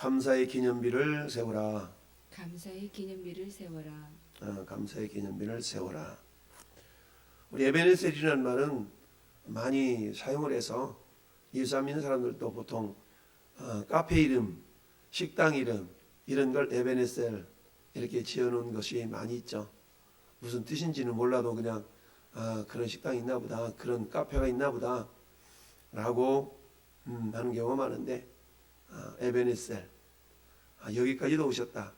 감사의 기념비를 세우라. 감사의 기념비를 세워라. 어, 감사의 기념비를 세워라. 우리 에베네셀이라는 말은 많이 사용을 해서 예수 믿는 사람들도 보통 어, 카페 이름, 식당 이름 이런 걸 에베네셀 이렇게 지어놓은 것이 많이 있죠. 무슨 뜻인지는 몰라도 그냥 아, 그런 식당이 있나 보다, 그런 카페가 있나 보다 라고 음, 하는 경우가 많은데 아, 에베네셀 아, 여기까지도 오셨다.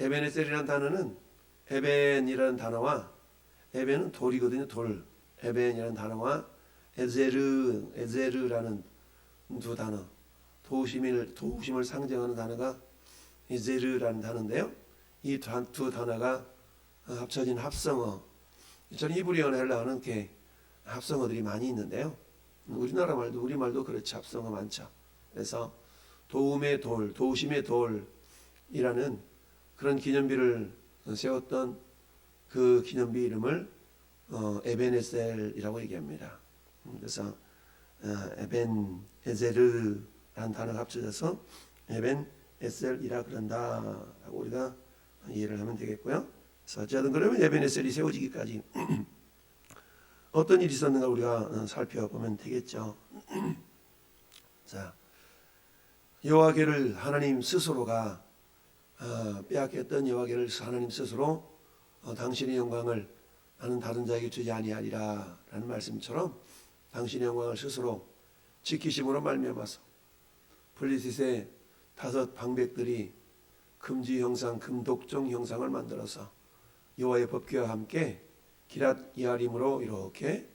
에베네셀이라는 단어는 에벤이라는 단어와 에벤은 돌이거든요. 돌. 에벤이라는 단어와 에제르 에제르라는 두 단어. 도심을 도심을 상징하는 단어가 에제르라는 단어인데요. 이 두 단어가 합쳐진 합성어. 저는 히브리어나 헬라어는 이렇게 합성어들이 많이 있는데요. 우리나라 말도 우리 말도 그렇지 합성어 많죠. 그래서 도움의 돌, 도심의 돌이라는 그런 기념비를 세웠던 그 기념비 이름을 어, 에베네셀이라고 얘기합니다. 음, 그래서 어, 에벤 에제르라는 단어가 합쳐져서 에벤 에셀이라 그런다라고 우리가 이해를 하면 되겠고요. 어쨌든 그러면 에베네셀이 세워지기까지 어떤 일이 있었는가 우리가 어, 살펴보면 되겠죠. 자 여호와께를 하나님 스스로가 어, 빼앗겼던 여호와께를 하나님 스스로 어, 당신의 영광을 나는 다른 자에게 주지 아니하리라라는 말씀처럼 당신의 영광을 스스로 지키심으로 말미암아서 블리셋의 다섯 방백들이 금지 형상, 금독종 형상을 만들어서 여호와의 법궤와 함께 기랏 이하림으로 이렇게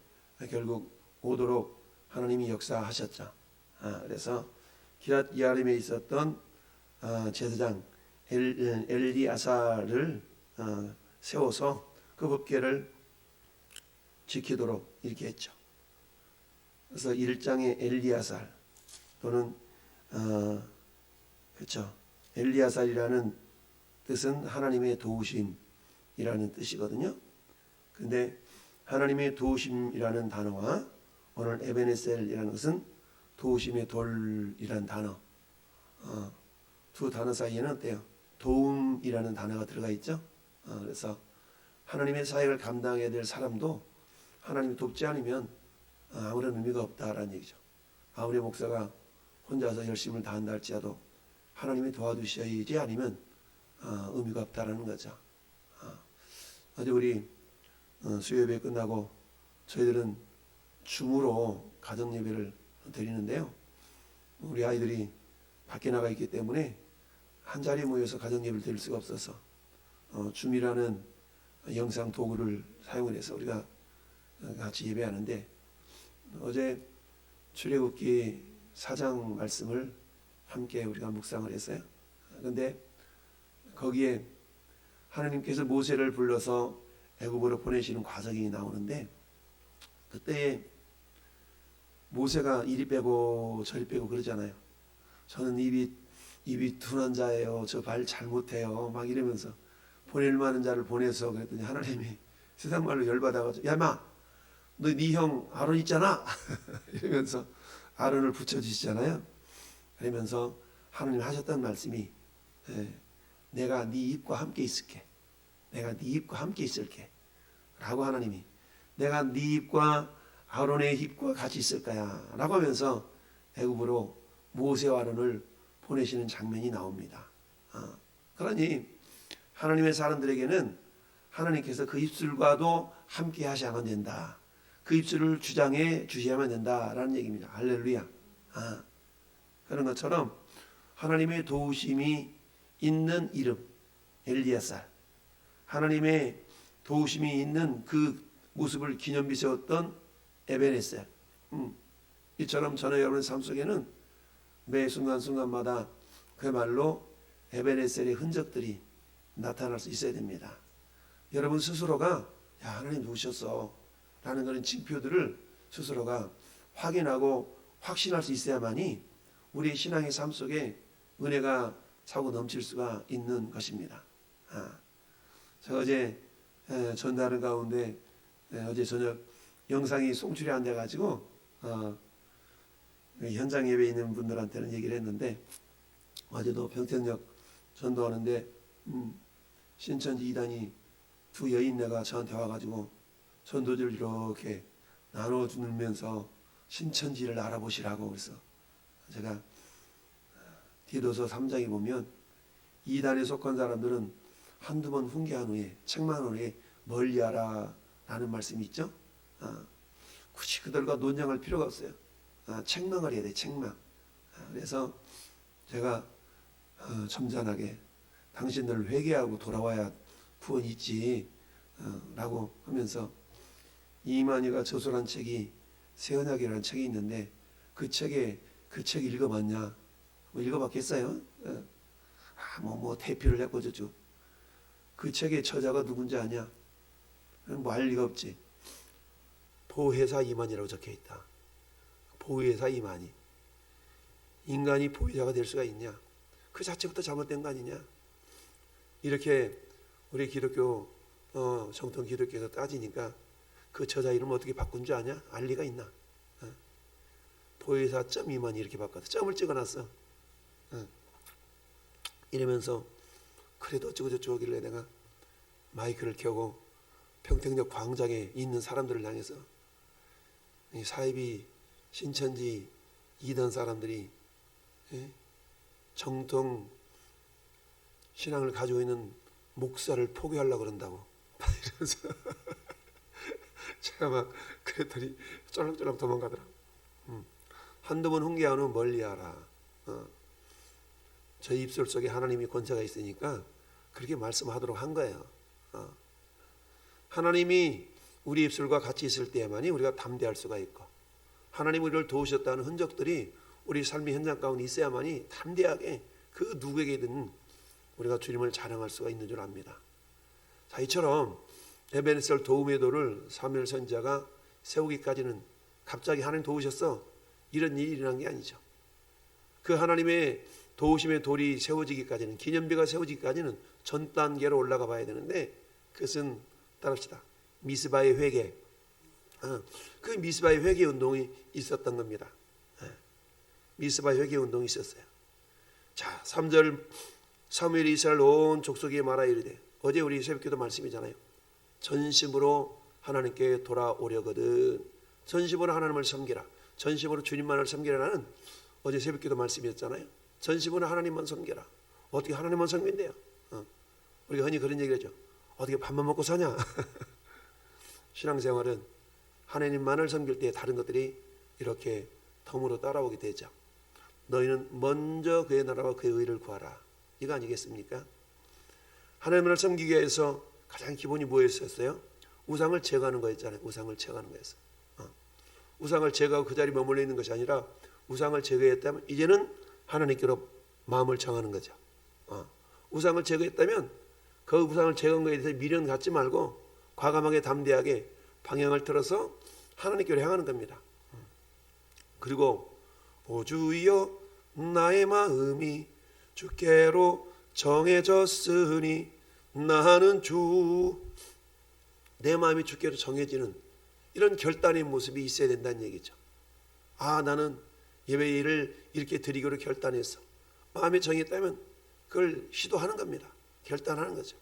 결국 오도록 하나님이 역사하셨죠. 아, 그래서 기랏 이하림에 있었던 아, 제사장 엘, 엘리아사를 어, 세워서 그 법궤를 지키도록 이렇게 했죠. 그래서 1장의 엘리아살 또는 어, 그렇죠. 엘리아살이라는 뜻은 하나님의 도우심이라는 뜻이거든요. 근데 하나님의 도우심이라는 단어와 오늘 에베네셀이라는 것은 도우심의 돌이라는 단어 어, 두 단어 사이에는 어때요? 도움이라는 단어가 들어가 있죠. 어, 그래서 하나님의 사역을 감당해야 될 사람도 하나님이 돕지 않으면 어, 아무런 의미가 없다라는 얘기죠. 아무리 목사가 혼자서 열심을 다한다 할지라도 하나님이 도와주셔야지 아니면 어, 의미가 없다라는 거죠. 어, 어제 우리 어, 수요예배 끝나고 저희들은 줌으로 가정 예배를 드리는데요. 우리 아이들이 밖에 나가 있기 때문에 한 자리에 모여서 가정 예배를 드릴 수가 없어서 어, 줌이라는 영상 도구를 사용을 해서 우리가 같이 예배하는데 어제 출애굽기 사장 말씀을 함께 우리가 묵상을 했어요. 그런데 거기에 하나님께서 모세를 불러서 애굽으로 보내시는 과정이 나오는데 그때 모세가 이리 빼고 저리 빼고 그러잖아요. 저는 입이 입이 둔한 자예요. 저 발 잘못해요. 막 이러면서 보낼 만한 자를 보내서 그랬더니 하나님이 세상 말로 열받아가지고 야마 너 네 형 아론 있잖아 이러면서 아론을 붙여주시잖아요. 그러면서 하나님 하셨던 말씀이 예, 내가 네 입과 함께 있을게. 내가 네 입과 함께 있을게. 라고 하나님이 내가 네 입과 아론의 입과 같이 있을 거야. 라고 하면서 애굽으로 모세와 아론을 보내시는 장면이 나옵니다. 어, 그러니 하나님의 사람들에게는 하나님께서 그 입술과도 함께 하셔야만 된다. 그 입술을 주장해 주셔야만 된다라는 얘기입니다. 할렐루야. 아, 그런 것처럼 하나님의 도우심이 있는 이름 엘리야살 하나님의 도우심이 있는 그 모습을 기념비 세웠던 에베네셀 음, 이처럼 저는 여러분의 삶 속에는 매 순간순간마다 그야말로 에베네셀의 흔적들이 나타날 수 있어야 됩니다. 여러분 스스로가 야 하나님 누구셨어 라는 그런 징표들을 스스로가 확인하고 확신할 수 있어야만이 우리 신앙의 삶 속에 은혜가 차고 넘칠 수가 있는 것입니다. 아, 제가 어제 에, 전달은 가운데 에, 어제 저녁 영상이 송출이 안 돼가지고 어, 그 현장 예배 있는 분들한테는 얘기를 했는데 어제도 평택역 전도하는데 음, 신천지 이단이 두 여인네가 저한테 와가지고 전도지를 이렇게 나눠주면서 신천지를 알아보시라고 그래서 제가 디도서 3장에 보면 이단에 속한 사람들은 한두 번 훈계한 후에 책망한 후에 멀리하라 라는 말씀이 있죠. 아, 굳이 그들과 논쟁할 필요가 없어요. 아, 책망을 해야 돼 책망. 아, 그래서 제가 어, 점잖하게 당신들 회개하고 돌아와야 구원이 있지 어, 라고 하면서 이만희가 저술한 책이 세언약이라는 책이 있는데 그 책에 그 책 읽어봤냐 뭐 읽어봤겠어요? 어. 아뭐 뭐 대피를 해보죠 그 책의 저자가 누군지 아냐? 뭐알 리가 없지 보혜사 이만이라고 적혀 있다 보혜사 이만이 인간이 보혜사가 될 수가 있냐 그 자체부터 잘못된 거 아니냐 이렇게 우리 기독교 어, 정통 기독교에서 따지니까 그 저자 이름 어떻게 바꾼 줄 아냐? 알 리가 있나? 어. 보혜사 점 이만이 이렇게 바꿨어. 점을 찍어놨어. 어. 이러면서 그래도 어쩌고 저쩌고 하길래 내가 마이크를 켜고 평택역 광장에 있는 사람들을 향해서 이 사이비 신천지 이단 사람들이 예? 정통 신앙을 가지고 있는 목사를 포기하려고 그런다고 이러면서 제가 막 그랬더니 쫄랑쫄랑 도망가더라. 음. 한두 번 훈계하는 멀리하라. 어. 저 입술 속에 하나님이 권세가 있으니까 그렇게 말씀하도록 한 거예요. 어. 하나님이 우리 입술과 같이 있을 때만이 우리가 담대할 수가 있고 하나님 우리를 도우셨다는 흔적들이 우리 삶의 현장 가운데 있어야만이 담대하게 그 누구에게든 우리가 주님을 자랑할 수가 있는 줄 압니다. 자, 이처럼 에베네셀 도움의 돌을 사무엘 선지자가 세우기까지는 갑자기 하나님 도우셨어 이런 일이 일어난 게 아니죠. 그 하나님의 도우심의 돌이 세워지기까지는 기념비가 세워지기까지는 전 단계로 올라가 봐야 되는데 그것은 따릅시다. 미스바의 회개. 어, 그 미스바의 회개 운동이 있었던 겁니다. 예. 미스바 회개 운동이 있었어요. 자, 3절 사무엘이 이스라엘 온 족속에 말하 이르되 어제 우리 새벽기도 말씀이잖아요. 전심으로 하나님께 돌아오려거든. 전심으로 하나님을 섬기라. 전심으로 주님만을 섬기라는 어제 새벽기도 말씀이었잖아요. 전심으로 하나님만 섬겨라. 어떻게 하나님만 섬긴대요? 어. 우리가 흔히 그런 얘기를 하죠. 어떻게 밥만 먹고 사냐? 신앙생활은 하나님만을 섬길 때 다른 것들이 이렇게 덤으로 따라오게 되죠. 너희는 먼저 그의 나라와 그의 의를 구하라. 이거 아니겠습니까? 하나님을 섬기기 위해서 가장 기본이 뭐였었어요? 우상을 제거하는 거였잖아요. 우상을 제거하는 거였어. 어. 우상을 제거하고 그 자리에 머물러 있는 것이 아니라 우상을 제거했다면 이제는 하나님께로 마음을 정하는 거죠. 어. 우상을 제거했다면 그 우상을 제거한 것에 대해서 미련 갖지 말고 과감하게 담대하게 방향을 틀어서 하나님께로 향하는 겁니다. 어. 그리고 오주여 나의 마음이 주께로 정해졌으니 나는 주 내 마음이 주께로 정해지는 이런 결단의 모습이 있어야 된다는 얘기죠. 아 나는 예배를 이렇게 드리기로 결단했어. 마음에 정했다면 그걸 시도하는 겁니다. 결단하는 거죠.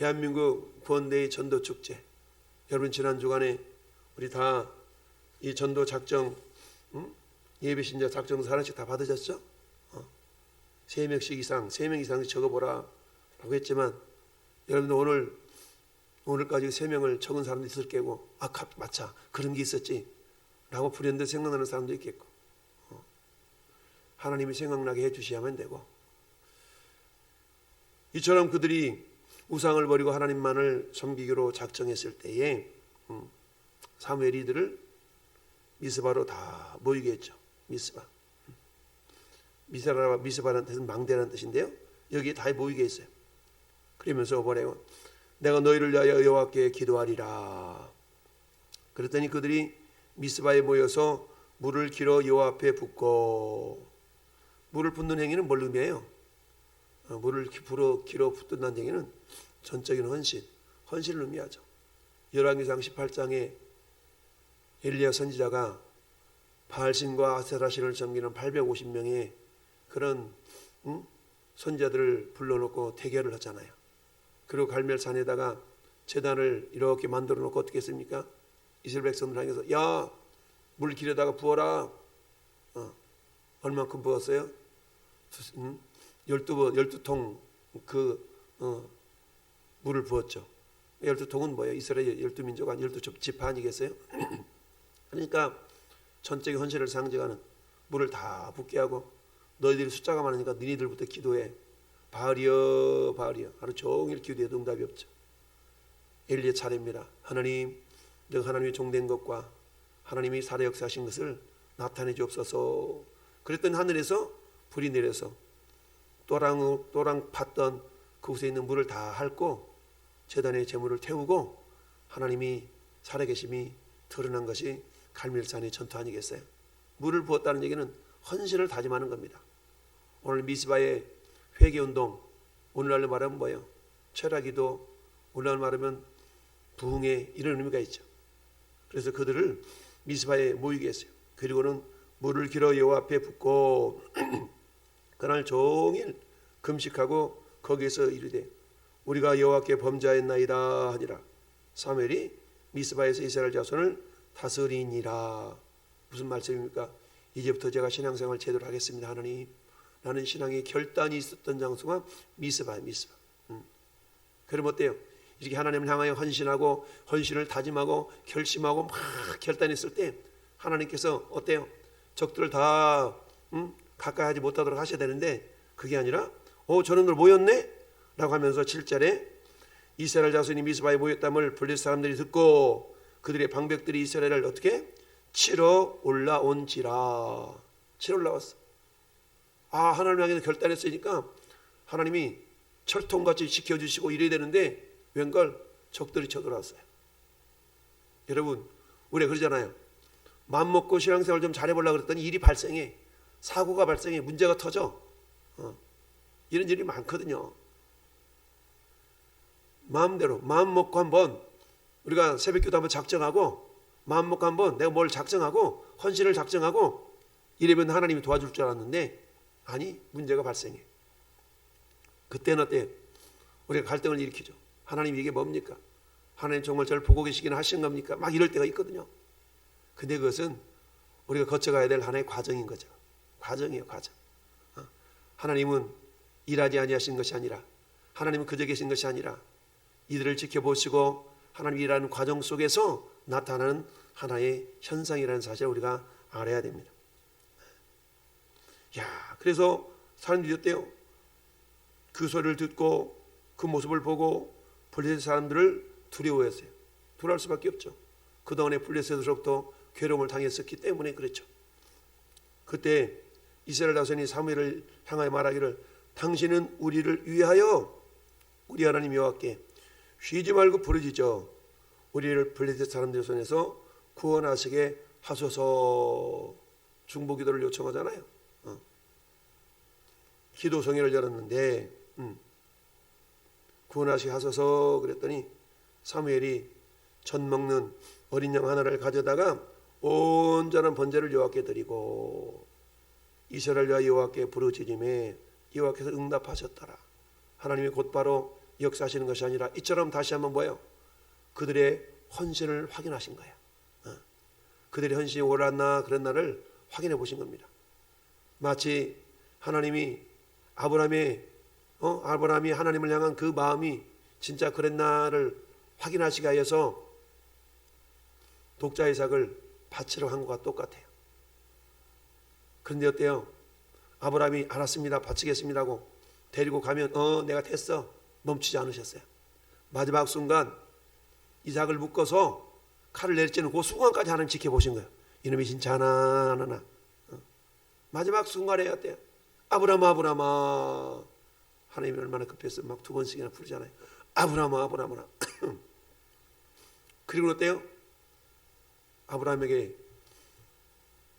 대한민국 구원대의 전도 축제. 여러분 지난 주간에 우리 다 이 전도 작정 음? 예배 신자 작정 하나씩 다 받으셨죠? 어. 세 명씩 이상, 세 명 이상 적어보라라고 했지만 여러분들 오늘 오늘까지 세 명을 적은 사람도 있을 게고 아 맞자 그런 게 있었지 라고 불현듯 생각나는 사람도 있겠고 어. 하나님이 생각나게 해주셔야만 되고 이처럼 그들이 우상을 버리고 하나님만을 섬기기로 작정했을 때에 음, 사무엘이 들을 미스바로 다 모이게 했죠. 미스바. 미스바라 미스바라는 뜻은 망대라는 뜻인데요. 여기에 다 모이게 했어요. 그러면서 뭐래요? 내가 너희를 위하여 여호와께 기도하리라. 그랬더니 그들이 미스바에 모여서 물을 길어 여호와 앞에 붓고 물을 붓는 행위는 뭘 의미해요? 어, 물을 깊으로 길어 붙든다는 얘기는 전적인 헌신, 헌신을 의미하죠. 열왕기상 18장에 엘리야 선지자가 바알신과 아세라신을 섬기는 850명의 그런 음? 선자들을 불러놓고 대결을 하잖아요. 그리고 갈멜산에다가 재단을 이렇게 만들어 놓고 어떻게 했습니까? 이스라엘 백성들 향해서 야 물 길에다가 부어라. 어, 얼만큼 부었어요? 음? 12, 12통 그 어, 물을 부었죠. 12통은 뭐예요? 이스라엘 12민족 아니 12지파 아니겠어요? 그러니까 전적인 헌신을 상징하는 물을 다 붓게 하고 너희들이 숫자가 많으니까 너희들부터 기도해. 바리여 바리여 하루 종일 기도해도 응답이 없죠. 엘리의 차례입니다. 하나님 너 하나님이 종된 것과 하나님이 살아 역사하신 것을 나타내 주옵소서. 그랬더니 하늘에서 불이 내려서 또랑 또랑 팠던 그곳에 있는 물을 다 핥고 제단의 제물을 태우고 하나님이 살아계심이 드러난 것이 갈멜산의 전투 아니겠어요? 물을 부었다는 얘기는 헌신을 다짐하는 겁니다. 오늘 미스바의 회개 운동 오늘날로 말하면 뭐예요? 철학기도 오늘날 말하면 부흥회 이런 의미가 있죠. 그래서 그들을 미스바에 모이게 했어요. 그리고는 물을 길어 여호와 앞에 붓고 그날 종일 금식하고 거기에서 이르되 우리가 여호와께 범죄하였나이다 하니라. 사무엘이 미스바에서 이스라엘 자손을 다스리니라. 무슨 말씀입니까? 이제부터 제가 신앙생활 제대로 하겠습니다. 하나님. 나는 신앙의 결단이 있었던 장소가 미스바야 미스바. 음. 그럼 어때요? 이렇게 하나님을 향하여 헌신하고 헌신을 다짐하고 결심하고 막 결단했을 때 하나님께서 어때요? 적들을 다 음? 가까이 하지 못하도록 하셔야 되는데 그게 아니라 어걸 모였네? 라고 하면서 7절에 이스라엘 자손이 미스바에 모였담을 블레 사람들이 듣고 그들의 방백들이 이스라엘을 어떻게 치러 올라온지라 치러 올라왔어. 아 하나님 향해서 결단했으니까 하나님이 철통같이 지켜주시고 이래야 되는데 웬걸 적들이 쳐들어왔어요. 여러분 우리 그러잖아요. 마음 먹고 신앙생활 좀 잘해보려고 그랬더니 일이 발생해 사고가 발생해 문제가 터져 어. 이런 일이 많거든요. 마음대로 마음 먹고 한번 우리가 새벽기도 한번 작정하고 마음 먹고 한번 내가 뭘 작정하고 헌신을 작정하고 이러면 하나님이 도와줄 줄 알았는데 아니 문제가 발생해. 그때는 어때? 우리가 갈등을 일으키죠. 하나님 이게 뭡니까? 하나님 정말 저를 보고 계시긴 하신 겁니까? 막 이럴 때가 있거든요. 근데 그것은 우리가 거쳐가야 될 하나의 과정인 거죠. 과정이에요, 과정. 어? 하나님은 일하지 아니하신 것이 아니라 하나님은 그저 계신 것이 아니라 이들을 지켜보시고 하나님 일하는 과정 속에서 나타나는 하나의 현상이라는 사실을 우리가 알아야 됩니다. 야, 그래서 사람들이 어때요? 그 소리를 듣고 그 모습을 보고 블레셋 사람들을 두려워했어요. 두려울 수밖에 없죠. 그동안에 블레셋으로부터 괴로움을 당했었기 때문에 그렇죠. 그때 이스라엘 자손이 사무엘을 향하여 말하기를 당신은 우리를 위하여 우리 하나님 여호와께 쉬지 말고 부르짖어 우리를 블레셋 사람들 손에서 구원하시게 하소서 중보기도를 요청하잖아요. 어. 기도 성회를 열었는데 음. 구원하시게 하소서 그랬더니 사무엘이 전 먹는 어린 양 하나를 가져다가 온전한 번제를 여호와께 드리고 이스라엘 여호와께 부르짖음에 여호와께서 응답하셨더라. 하나님이 곧바로 역사하시는 것이 아니라 이처럼 다시 한번 뭐예요? 그들의 헌신을 확인하신 거예요. 어. 그들의 헌신이 옳았나 날을 확인해 보신 겁니다. 마치 하나님이 아브라함의 어? 아브라함이 하나님을 향한 그 마음이 진짜 그랬나를 확인하시기 위해서 독자 이삭을 바치러 한 것과 똑같아요. 그런데 어때요? 아브라함이 알았습니다. 바치겠습니다고 데리고 가면 어 내가 됐어 멈추지 않으셨어요. 마지막 순간 이삭을 묶어서 칼을 내리치는 그 순간까지 하나님 지켜보신 거예요. 이놈이 진짜 하나 하나 어. 마지막 순간에 어때요? 아브라함 아브라함아 하나님이 얼마나 급했어 막두 번씩이나 부르잖아요. 아브라함아 아브라함아 그리고 어때요? 아브라함에게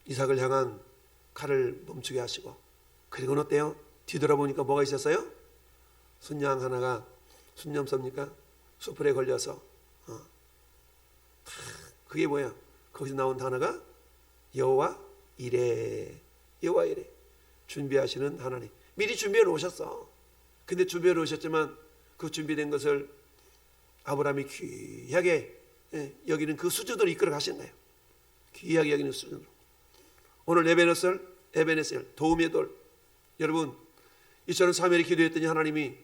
이삭을 향한 칼을 멈추게 하시고 그리고 어때요? 뒤돌아보니까 뭐가 있었어요? 순양 하나가 순념섭니까? 수풀에 걸려서 어. 그게 뭐야? 거기서 나온 단어가 여호와 이래 여호와 이래 준비하시는 하나님. 미리 준비해 놓으셨어. 근데 준비해 놓으셨지만 그 준비된 것을 아브라함이 귀하게 예, 여기는 그 수준으로 이끌어 가신 거예요. 귀하게 여기는 수준으로. 오늘 에베네셀, 에베네셀 도움의 돌. 여러분 이처럼 3일에 기도했더니 하나님이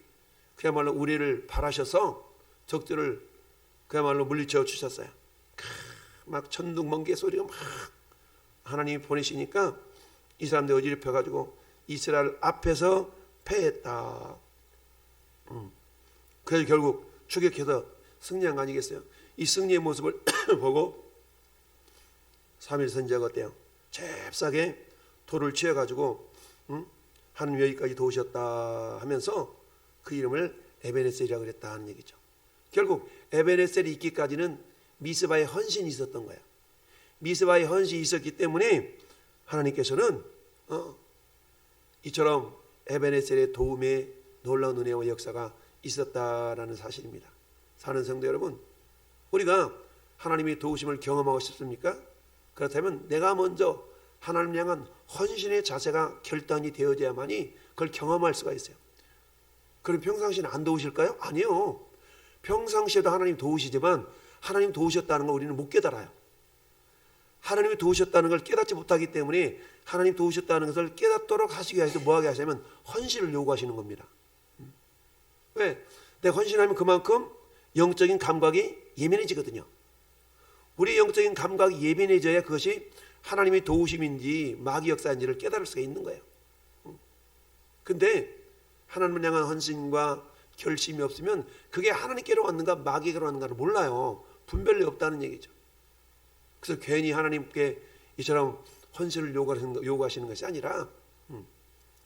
그야말로 우리를 바라셔서 적들을 그야말로 물리쳐 주셨어요. 크, 막 천둥 번개 소리가 막 하나님이 보내시니까 이 사람들 어지럽혀 가지고 이스라엘 앞에서 패했다. 음. 그래서 결국 추격해서 승리한 거 아니겠어요? 이 승리의 모습을 보고 3일 선지자가 어때요? 잽싸게 돌을 치어가지고 음? 하나님 여기까지 도우셨다 하면서 그 이름을 에베네셀이라고 그랬다 하는 얘기죠. 결국 에베네셀이 있기까지는 미스바의 헌신이 있었던 거야. 미스바의 헌신이 있었기 때문에 하나님께서는 어, 이처럼 에베네셀의 도움에 놀라운 은혜와 역사가 있었다라는 사실입니다. 사는 성도 여러분, 우리가 하나님의 도우심을 경험하고 싶습니까? 그렇다면 내가 먼저 하나님 향한 헌신의 자세가 결단이 되어져야만이 그걸 경험할 수가 있어요. 그럼 평상시는 안 도우실까요? 아니요. 평상시에도 하나님 도우시지만 하나님 도우셨다는 걸 우리는 못 깨달아요. 하나님이 도우셨다는 걸 깨닫지 못하기 때문에 하나님 도우셨다는 것을 깨닫도록 하시기 위해서 뭐하게 하시냐면 헌신을 요구하시는 겁니다. 음. 왜? 내가 헌신하면 그만큼 영적인 감각이 예민해지거든요. 우리 영적인 감각이 예민해져야 그것이 하나님의 도우심인지 마귀 역사인지를 깨달을 수가 있는 거예요. 음. 근데 하나님을 향한 헌신과 결심이 없으면 그게 하나님께로 왔는가 마귀께로 왔는가를 몰라요. 분별이 없다는 얘기죠. 그래서 괜히 하나님께 이처럼 헌신을 요구하시는, 요구하시는 것이 아니라 음,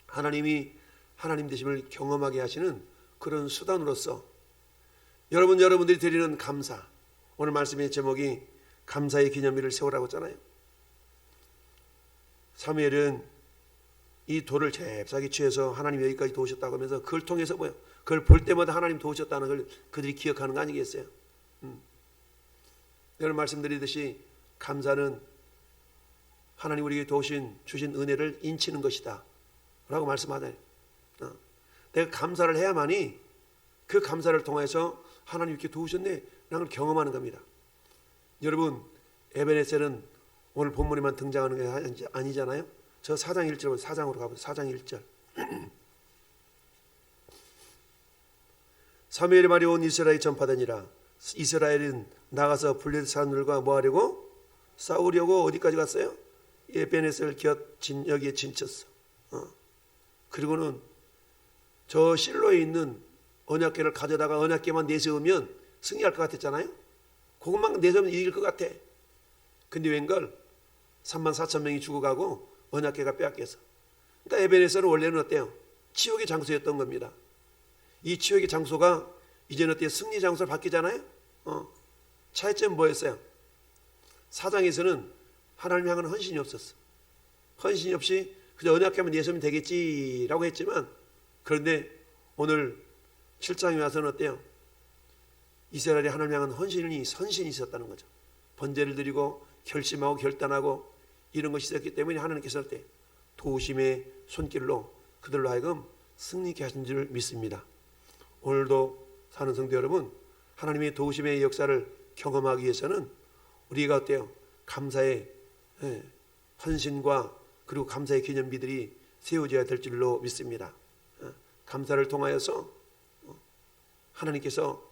하나님이 하나님 되심을 경험하게 하시는 그런 수단으로서 여러분 여러분들이 드리는 감사 오늘 말씀의 제목이 감사의 기념일을 세우라고 했잖아요. 사무엘은 이 돌을 잽싸게 취해서 하나님 여기까지 도우셨다고 하면서 그걸 통해서 뭐요? 그걸 볼 때마다 하나님 도우셨다는 걸 그들이 기억하는 거 아니겠어요? 음. 오늘 말씀드리듯이 감사는 하나님 우리에게 도우신 주신 은혜를 인치는 것이다. 라고 말씀하잖아요. 어. 내가 감사를 해야만이 그 감사를 통해서 하나님 이렇게 도우셨네. 라는 걸 경험하는 겁니다. 여러분, 에베네셀은 오늘 본문에만 등장하는 게 아니- 아니잖아요. 저 4장 1절, 4장으로 가보세요. 4장 1절. 사무엘의 말이 온 이스라엘이 전파되니라. 이스라엘은 나가서 블레셋 사람들과 뭐 하려고? 싸우려고 어디까지 갔어요? 에베네셀 곁 진, 여기에 진쳤어. 어. 그리고는 저 실로에 있는 언약궤를 가져다가 언약궤만 내세우면 승리할 것 같았잖아요. 그것만 내세우면 이길 것 같아. 근데 웬걸 3만 4천 명이 죽어가고 언약궤가 빼앗겨서. 그러니까 에베네셀은 원래는 어때요? 치욕의 장소였던 겁니다. 이 치욕의 장소가 이제는 어때요? 승리 장소로 바뀌잖아요. 어. 차이점은 뭐였어요? 사장에서는 하나님 향한 헌신이 없었어. 헌신이 없이 그저 언약궤만 내세우면 되겠지라고 했지만 그런데 오늘 7장에 와서는 어때요? 이스라엘이 하나님 향한 헌신이 선신이 있었다는 거죠. 번제를 드리고 결심하고 결단하고 이런 것이 있었기 때문에 하나님께서 할 때 도우심의 손길로 그들로 하여금 승리케 하신 줄 믿습니다. 오늘도 사는 성도 여러분, 하나님의 도우심의 역사를 경험하기 위해서는 우리가 어때요? 감사의 예, 헌신과 그리고 감사의 기념비들이 세워져야 될 줄로 믿습니다. 어, 감사를 통하여서 어, 하나님께서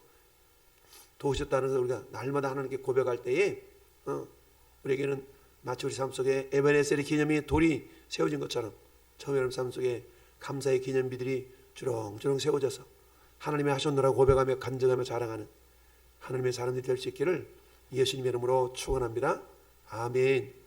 도우셨다는 것을 우리가 날마다 하나님께 고백할 때에 어, 우리에게는 마치 우리 삶 속에 에베네셀의 기념이 돌이 세워진 것처럼 처음 여러분 삶 속에 감사의 기념비들이 주렁주렁 세워져서 하나님의 하셨노라고 고백하며 간증하며 자랑하는 하나님의 사람들이 될 수 있기를 예수님의 이름으로 축원합니다. 아멘.